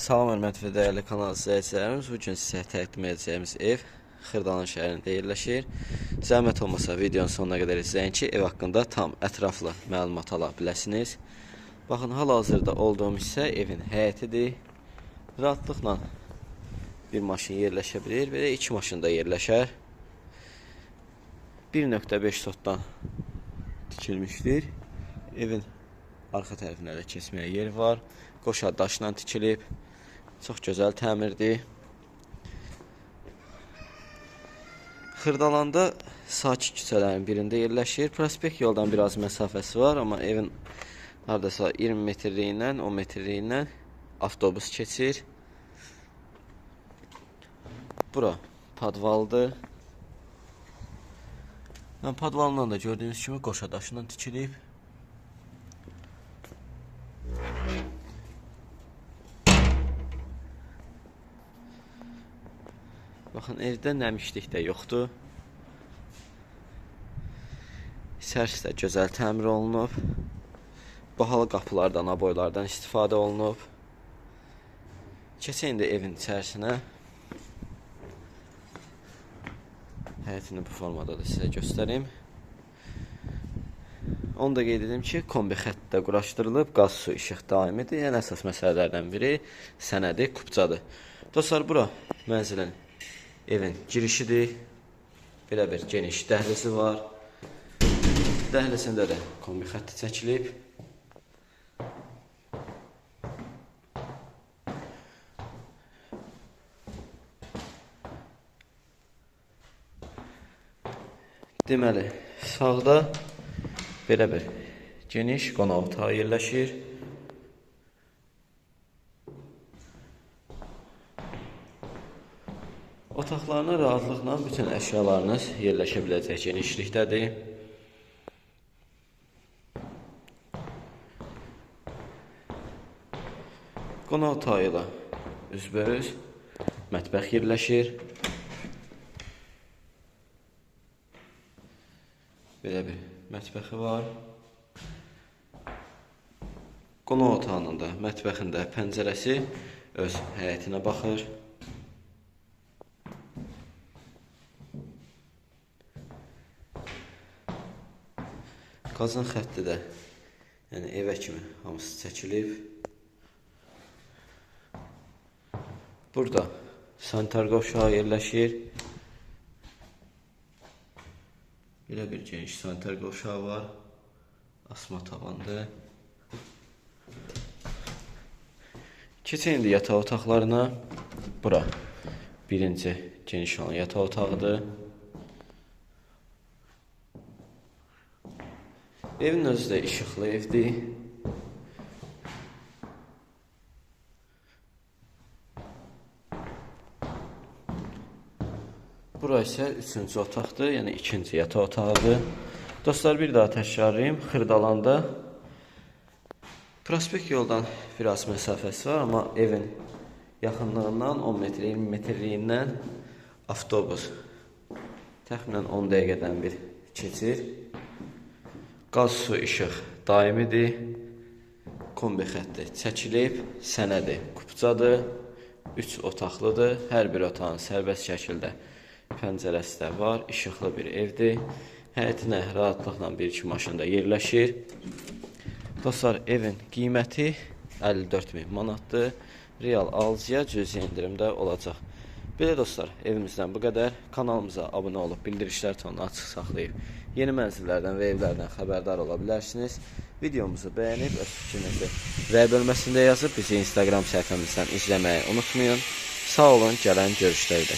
Salam hörmətli və dəyərli kanal izləyicilərimiz. Bu gün sizə təqdim edəcəyimiz ev Xırdalan şəhərində yerləşir. Zəhmət olmasa videonun sonuna qədər izləyin ki, ev haqqında tam ətraflı məlumat ala biləsiniz. Baxın, hal-hazırda olduğum hissə evin həyətidir. Rahatlıqla bir maşın yerləşə bilir və iki maşın da yerləşər. 1.5 sotdan tikilmişdir. Evin arxa tərəfinə də keçməyə yer var. Qoşa daşla tikilib. Çox gözəl təmirdir. Xırdalanda sakit küçələrin birində yerləşir. Prospekt yoldan biraz məsafəsi var, amma evin hardasa 20 metrliyindən, 10 metrliyindən avtobus keçir. Bura padvaldır. Yəni padvalından da gördüyünüz kimi qoşa daşla tikilib. Baxın, evdə nəmişlik də yoxdur. İçərisi də gözəl təmir olunub. Bahalı qapılardan, aboylardan istifadə olunub. Keçək indi evin içərisinə. Həyətini bu formada da sizə göstərim. Onu da qeyd edim ki, kombi xətti də quraşdırılıb, qaz, su, işıq daimidir. Yəni əsas məsələlərdən biri sənədi, kupçadır. Dostlar, bura mənzilin evin girişidir. Belə bir geniş dəhlizi var. Dəhlizində də kombi xətti çəkilib. Deməli, sağda belə bir geniş qonaq otağı yerləşir. Otaqlarına rahatlıqla bütün əşyalarınız yerləşə biləcək genişlikdədir. Qonaq otağı ilə üzbəüz mətbəx yerləşir. Belə bir mətbəxi var. Qonaq otağının da, mətbəxin də pəncərəsi öz həyətinə baxır. Qazın xətti də yəni evə kimi hamısı çəkilib. Burada sanitar qovşağı yerləşir. Belə bir geniş sanitar qovşağı var. Asma tavandır. Keçək indi yataq otaqlarına. Bura birinci geniş olan yataq otağıdır. Evin özü də işıqlı evdir. Bura üçüncü otaqdır, yəni ikinci yataq otağıdır. Dostlar, bir daha təkrarlayım. Xırdalanda prospekt yoldan biraz məsafəsi var, amma evin yaxınlığından 10 metr, 20 metrliyindən avtobus təxminən 10 dəqiqədən bir keçir. Qaz, su, işıq daimidir. Kombi xətti çəkilib, sənədi kupçadır. 3 otaqlıdır. Hər bir otağın sərbəst şəkildə pəncərəsi də var. İşıqlı bir evdir. Həyətinə rahatlıqla bir iki maşın da yerləşir. Dostlar, evin qiyməti 54 min manatdır. Real alıcıya cüzi endirimdə olacaq. Belə dostlar, evimizdən bu qədər. Kanalımıza abunə olub bildirişlər tonunu açıq saxlayıb yeni mənzillərdən və evlərdən xəbərdar ola bilərsiniz. Videomuzu bəyənib öz fikrinizi rəy bölməsində yazıb bizi Instagram səhifəmizdən izləməyi unutmayın. Sağ olun, gələn görüşlərdə.